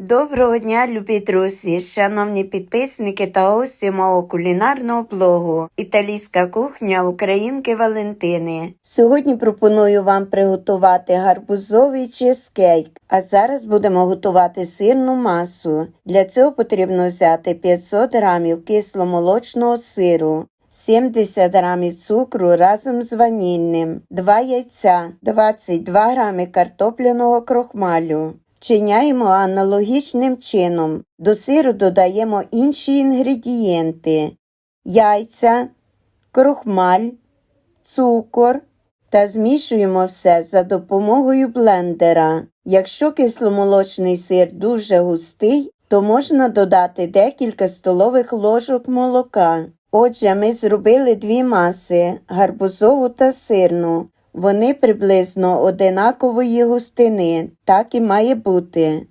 Доброго дня, любі друзі, шановні підписники та гості мого кулінарного блогу Італійська кухня Українки Валентини. Сьогодні пропоную вам приготувати гарбузовий чизкейк, а зараз будемо готувати сирну масу. Для цього потрібно взяти 500 грамів кисломолочного сиру, 70 грамів цукру разом з ванільним, 2 яйця, 22 грами картопляного крохмалю. Вчиняємо аналогічним чином. До сиру додаємо інші інгредієнти: яйця, крохмаль, цукор та змішуємо все за допомогою блендера. Якщо кисломолочний сир дуже густий, то можна додати декілька столових ложок молока. Отже, ми зробили дві маси гарбузову та сирну. Вони приблизно одинакової густини, так і має бути.